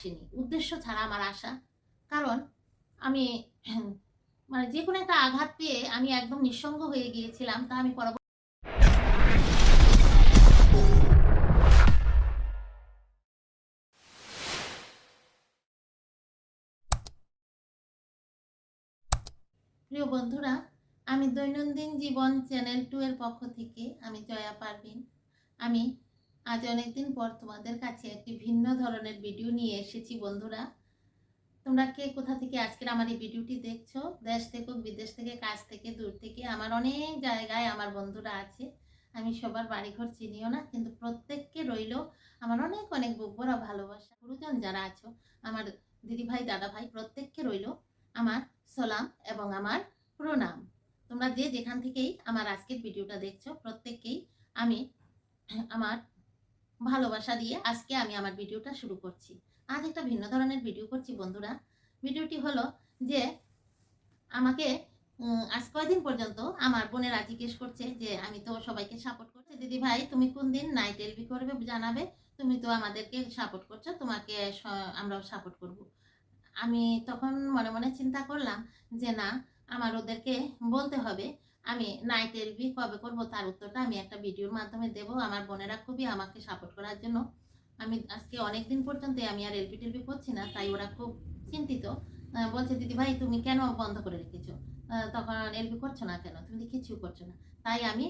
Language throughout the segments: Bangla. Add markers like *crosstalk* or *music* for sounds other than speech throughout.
আসেনি। উদ্দেশ্য ছাড়া আমার আশা। কারণ আমি *clears throat* মানে যে কোনো একটা আঘাত পেয়ে আমি একদম নিঃসঙ্গ হয়ে গিয়েছিলাম, তা আমি পরবর্তী প্রিয় বন্ধুরা, আমি দৈনন্দিন জীবন চ্যানেল টু এর পক্ষ থেকে আমি জয়া পারভিন। আমি আজ অনেকদিন পর তোমাদের কাছে একটি ভিন্ন ধরনের ভিডিও নিয়ে এসেছি বন্ধুরা। তোমরা কে? কোথা থেকে আজকের আমার এই ভিডিওটি দেখছ? দেশ থেকে, বিদেশ থেকে, কাজ থেকে, দূর থেকে, আমার অনেক জায়গায় আমার বন্ধুরা আছে। আমি সবার বাড়িঘর চিনিও না, কিন্তু প্রত্যেককে রইল আমার অনেক অনেক বুকবরা ভালোবাসা। গুরুজন যারা আছো, আমার দিদি ভাই দাদা ভাই প্রত্যেককে রইল আমার সালাম এবং আমার প্রণাম। তোমরা যে যেখান থেকেই আমার আজকের ভিডিওটা দেখছ, প্রত্যেককেই আমি আমার ভালোবাসা দিয়ে আজকে আমি আমার ভিডিওটা শুরু করছি। আজ একটা ভিন্ন ধরনের ভিডিও করছি বন্ধুরা। ভিডিওটি হলো যে আমাকে আজ কয়দিন পর্যন্ত আমার বোনেরা জিজ্ঞেস করছে যে, আমি তো সবাইকে সাপোর্ট করছি। দিদি ভাই, তুমি কোন দিন নাইট এলবি করবে জানাবে? তুমি তো আমাদেরকে সাপোর্ট করছ, তোমাকে আমরাও সাপোর্ট করব। আমি তখন মনে মনে চিন্তা করলাম যে, না, আমার ওদেরকে বলতে হবে। আমি নাইট এলবি কবে করব তার উত্তরটা আমি একটা ভিডিওর মাধ্যমে দেব। আমার বোনেরা খুবই আমাকে সাপোর্ট করার জন্য। আমি আজকে অনেক দিন পর্যন্ত আমি আর এলবি টেলবি করছি না তাই ওরা খুব চিন্তিত। বলছে দিদি ভাই তুমি কেন বন্ধ করে রেখেছো? তখন এলবি করছ না কেন? তুমি কিছু করছ না। তাই আমি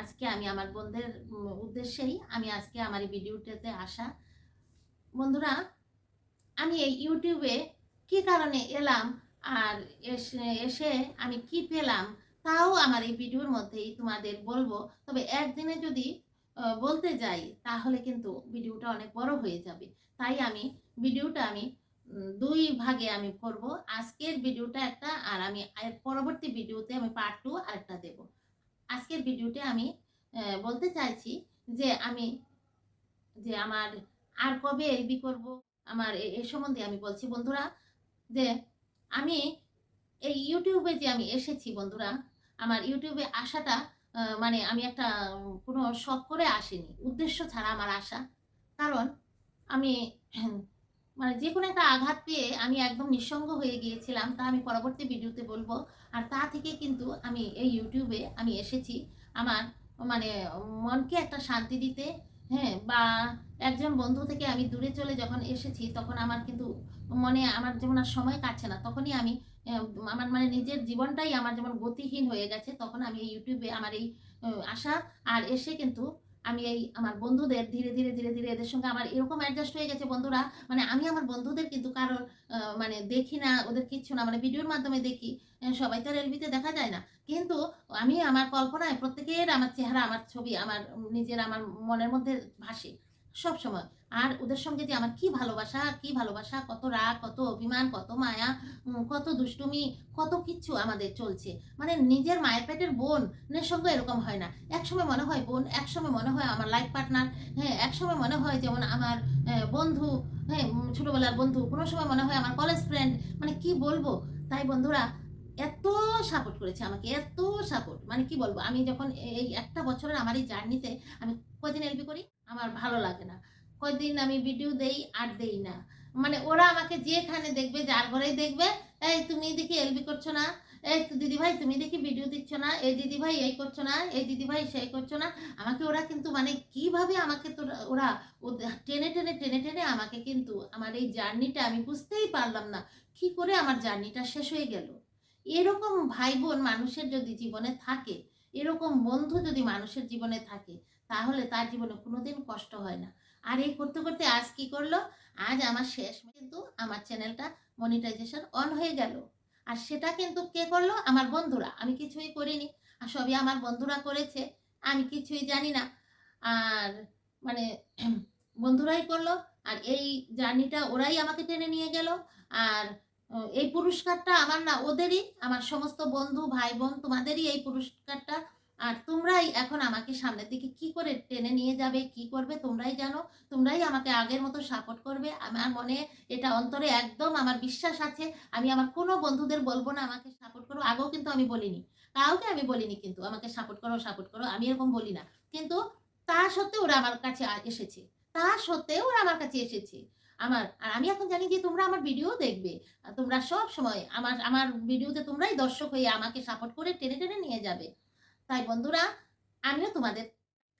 আজকে আমি আমার বোনদের উম, উদ্দেশ্যেই আমি আজকে আমার এই ভিডিওটাতে আসা। বন্ধুরা আমি এই ইউটিউবে কি কারণে এলাম আর এসে আমি কি পেলাম তাও আমার এই ভিডিওর মধ্যেই তোমাদের বলব। তবে একদিনে যদি বলতে যাই, তাহলে কিন্তু ভিডিওটা অনেক বড় হয়ে যাবে। তাই আমি ভিডিওটা আমি দুই ভাগে আমি করব। আজকের ভিডিওটা একটা, আর আমি পরবর্তী ভিডিওতে আমি পার্ট টু আরেকটা দেব। আজকের ভিডিওতে আমি বলতে চাইছি যে আমি, যে আমার আর কবে এলবি করব, আমার এ সম্বন্ধে আমি বলছি বন্ধুরা। যে আমি এই ইউটিউবে যে আমি এসেছি বন্ধুরা আমার ইউটিউবে আসাটা মানে আমি একটা, কোনো শখ করে আসিনি। উদ্দেশ্য ছাড়া আমার আসা কারণ আমি মানে যে কোনো একটা আঘাত পেয়ে আমি একদম নিঃসঙ্গ হয়ে গিয়েছিলাম, তা আমি পরবর্তী ভিডিওতে বলব। আর তা থেকে কিন্তু আমি এই ইউটিউবে আমি এসেছি। আমার মানে মনকে একটা শান্তি দিতে হ্যাঁ বা একজন বন্ধু থেকে আমি দূরে চলে যখন এসেছি, তখন আমার কিন্তু মনে, আমার যেমন আর সময় কাটছে না, তখনই আমি আমার মানে নিজের জীবনটাই আমার যেমন গতিহীন হয়ে গেছে, তখন আমি এই ইউটিউবে আমার এই আসা আর এসে কিন্তু আমি এই আমার বন্ধুদের ধীরে ধীরে ধীরে ধীরে এদের সঙ্গে আমার এরকম অ্যাডজাস্ট হয়ে গেছে বন্ধুরা মানে আমি আমার বন্ধুদের কিন্তু কারোর মানে দেখি না, ওদের কিচ্ছু না মানে ভিডিওর মাধ্যমে দেখি সবাই তো রেলভিতে দেখা যায় না। কিন্তু আমি আমার কল্পনায় প্রত্যেকের আমার চেহারা, আমার ছবি, আমার নিজের, আমার মনের মধ্যে ভাসে। সব সময়। আর ওদের সঙ্গে যে আমার কি ভালোবাসা কি ভালোবাসা, কত রাগ, কত অভিমান, কত মায়া কত দুষ্টুমি, কত কিচ্ছু আমাদের চলছে। মানে নিজের মায়ের পেটের বোনের সঙ্গে এরকম হয় না। একসময় মনে হয় বোন, একসময় মনে হয় আমার লাইফ পার্টনার হ্যাঁ একসময় মনে হয় যেমন আমার বন্ধু হ্যাঁ ছোটবেলার বন্ধু, কোনো সময় মনে হয় আমার কলেজ ফ্রেন্ড মানে কি বলব? তাই বন্ধুরা, এত সাপোর্ট করেছে আমাকে, এত সাপোর্ট মানে কি বলব, আমি যখন এই একটা বছরের আমার এই জার্নিতে আমি কদিন এলবি করি? আমার ভালো লাগে না। কয়দিন আমি ভিডিও দেই আর দেই না। মানে ওরা আমাকে যেখানে দেখবে, যার ঘরেই দেখবে, এই তুমি দেখি এলবি করছ না, এই দিদি ভাই তুমি দেখি ভিডিও দিচ্ছ না, এই দিদি ভাই এই করছ না, এই দিদি ভাই সেই করছ না। আমাকে ওরা কিন্তু মানে কীভাবে আমাকে তো ওরা টেনে টেনে টেনে টেনে আমাকে কিন্তু আমার এই জার্নিটা আমি বুঝতেই পারলাম না। কি করে আমার জার্নিটা শেষ হয়ে গেল? এরকম ভাই বোন মানুষের যদি জীবনে থাকে, এরকম বন্ধু যদি মানুষের জীবনে থাকে, তাহলে তার জীবনে কোনোদিন কষ্ট হয় না। আর এই করতে করতে আজ কি করল? আজ আমার শেষ কিন্তু আমার চ্যানেলটা মনিটাইজেশন অন হয়ে গেল। আর সেটা কিন্তু কে করল? আমার বন্ধুরা। আমি কিছুই করিনি। আর সবই আমার বন্ধুরা করেছে। আমি কিছুই জানি না। আর মানে *clears throat* বন্ধুরাই করল। আর এই জার্নিটা ওরাই আমাকে টেনে নিয়ে গেল। আর এই পুরস্কারটা আমার না, ওদেরই, আমার সমস্ত বন্ধু ভাই বোন তোমাদেরই এই পুরস্কারটা। আর তোমরাই এখন আমাকে সামনের দিকে কি করে টেনে নিয়ে যাবে, কি করবে, তোমরাই জানো। তোমরাই আমাকে আগের মতো সাপোর্ট করবে। আমার মনে এটা অন্তরে একদম আমার বিশ্বাস আছে। আমি আমার কোনো বন্ধুদের বলব না, আমাকে সাপোর্ট করো। আগেও কিন্তু আমি বলিনি। কাউকে আমি বলিনি কিন্তু, আমাকে সাপোর্ট করো সাপোর্ট করো, আমি এরকম বলি না। কিন্তু তা সত্ত্বেও ওরা আমার কাছে এসেছে। তা সত্ত্বেও ওরা আমার কাছে এসেছে। আমার, আর আমি এখন জানি যে তোমরা আমার ভিডিও দেখবে। তোমরা সব সময় আমার আমার ভিডিওতে তোমরাই দর্শক হয়ে আমাকে সাপোর্ট করে টেনে টেনে নিয়ে যাবে। তাই বন্ধুরা, আমিও তোমাদের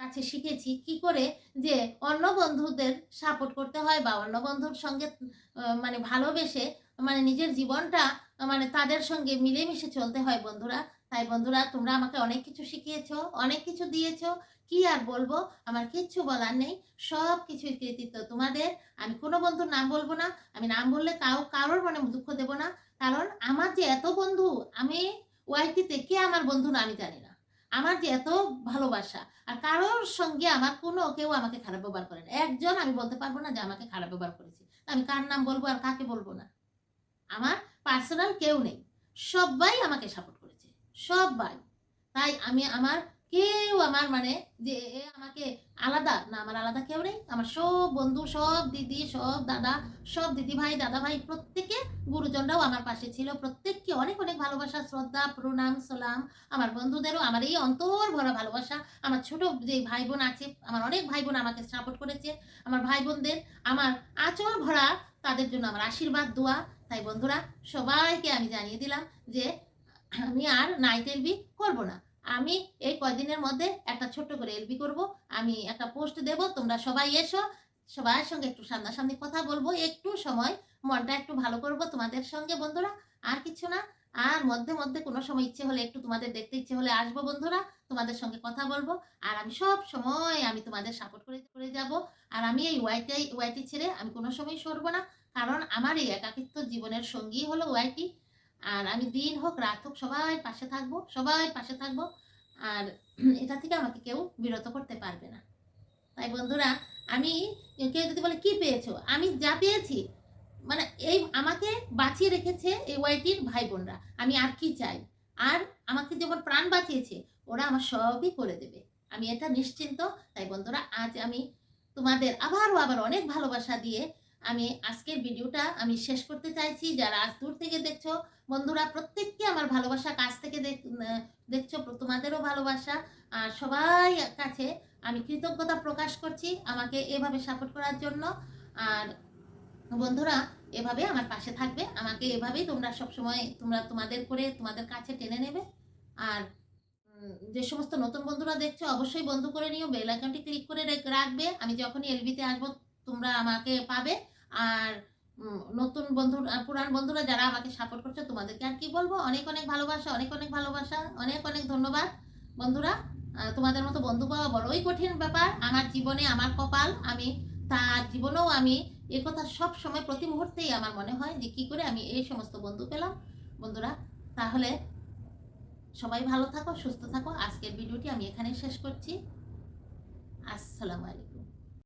কাছে শিখেছি কি করে যে অন্য বন্ধুদের সাপোর্ট করতে হয় বা অন্য বন্ধুর সঙ্গে মানে ভালোবেসে মানে নিজের জীবনটা মানে তাদের সঙ্গে মিলেমিশে চলতে হয় বন্ধুরা। তাই বন্ধুরা, তোমরা আমাকে অনেক কিছু শিখিয়েছো, অনেক কিছু দিয়েছ। কি আর বলব? আমার কিচ্ছু বলার নেই। সব কিছুর কৃতিত্ব তোমাদের। আমি কোনো বন্ধুর নাম বলব না। আমি নাম বললে কাউ, কারোর মনে দুঃখ দেব না। কারণ আমার যে এত বন্ধু, আমি ওয়াইটিতে কে আমার বন্ধু না, আমি জানি না। আমার যে এত ভালোবাসা, আর কারোর সঙ্গে আমার কোনো কেউ আমাকে খারাপ ব্যবহার করে না। একজন আমি বলতে পারব না যে আমাকে খারাপ ব্যবহার করেছে। আমি কার নাম বলব আর কাকে বলব না? আমার পার্সোনাল কেউ নেই। সবাই আমাকে সাপোর্ট করেছে সবাই তাই আমি আমার কেউ আমার মানে যে আমাকে আলাদা, না আমার আলাদা কেউ নেই। আমার সব বন্ধু, সব দিদি, সব দাদা, সব দিদি ভাই দাদা ভাই প্রত্যেকে গুরুজনরাও আমার পাশে ছিল। প্রত্যেককে অনেক অনেক ভালোবাসা, শ্রদ্ধা, প্রণাম, সালাম। আমার বন্ধুদেরও আমার এই অন্তর ভরা ভালোবাসা। আমার ছোট যে ভাই বোন আছে, আমার অনেক ভাই বোন আমাকে সাপোর্ট করেছে। আমার ভাই বোনদের আমার আঁচল ভরা, তাদের জন্য আমার আশীর্বাদ, দোয়া। তাই বন্ধুরা, সবাইকে আমি জানিয়ে দিলাম যে আমি আর নাইট এলবি করব না। আমি এই কদিনের মধ্যে একটা ছোট্ট করে এলবি করব। আমি একটা পোস্ট দেব, তোমরা সবাই এসো, সবার সঙ্গে একটু সামনাসামনি কথা বলব, একটু সময়, মনটা একটু ভালো করব তোমাদের সঙ্গে বন্ধুরা, আর কিছু না। আর মধ্যে মধ্যে কোনো সময় ইচ্ছে হলে একটু তোমাদের দেখতে ইচ্ছে হলে আসব বন্ধুরা, তোমাদের সঙ্গে কথা বলব। আর আমি সব সময় আমি তোমাদের সাপোর্ট করে করে যাব। আর আমি এই ওয়াইটাই ওয়াইটি ছেড়ে আমি কোনো সময় সরবো না। কারণ আমার এই একাকিত্ব জীবনের সঙ্গী হলো ওয়াইটি আর আমি দিন হোক, রাত হোক সবাই পাশে থাকব সবাই পাশে থাকব। আর এটা থেকে আমাকে কেউ বিরত করতে পারবে না। তাই বন্ধুরা, আমি কেউ যদি বলে, কি পেয়েছ? আমি যা পেয়েছি মানে এই আমাকে বাঁচিয়ে রেখেছে এই ওয়াইটির ভাই বোনরা আমি আর কি চাই? আর আমাকে যেমন প্রাণ বাঁচিয়েছে, ওরা আমার সবই করে দেবে। আমি এটা নিশ্চিন্ত। তাই বন্ধুরা, আজ আমি তোমাদের আবারও আবার অনেক ভালোবাসা দিয়ে আমি আজকের ভিডিওটা আমি শেষ করতে চাইছি। যারা আজ দূর থেকে দেখছ, বন্ধুরা প্রত্যেককে আমার ভালোবাসা, কাছ থেকে দেখ- দেখছ, তোমাদেরও ভালোবাসা। আর সবাই কাছে আমি কৃতজ্ঞতা প্রকাশ করছি আমাকে এভাবে সাপোর্ট করার জন্য। আর বন্ধুরা, এভাবে আমার পাশে থাকবে। আমাকে এভাবেই তোমরা সব সময় তোমরা তোমাদের করে তোমাদের কাছে টেনে নেবে। আর যে সমস্ত নতুন বন্ধুরা দেখছ, অবশ্যই বন্ধু করে নিও। বেল আইকনটি ক্লিক করে রেখ- রাখবে। আমি যখনই এলবিতে আসব, তোমরা আমাকে পাবে। আর নতুন বন্ধু পুরান বন্ধুরা যারা আমাকে সাপোর্ট করছে, তোমাদেরকে আর কি বলব? অনেক অনেক ভালোবাসা, অনেক অনেক ভালোবাসা, অনেক অনেক ধন্যবাদ। বন্ধুরা তোমাদের মতো বন্ধু পাওয়া বড়ই কঠিন ব্যাপার। আমার জীবনে আমার কপাল, আমি, তার জীবনেও আমি এ কথা সব সময় প্রতি মুহূর্তেই আমার মনে হয় যে কি করে আমি এই সমস্ত বন্ধু পেলাম। বন্ধুরা, তাহলে সবাই ভালো থাকো, সুস্থ থাকো। আজকের ভিডিওটি আমি এখানেই শেষ করছি। আসসালামু আলাইকুম।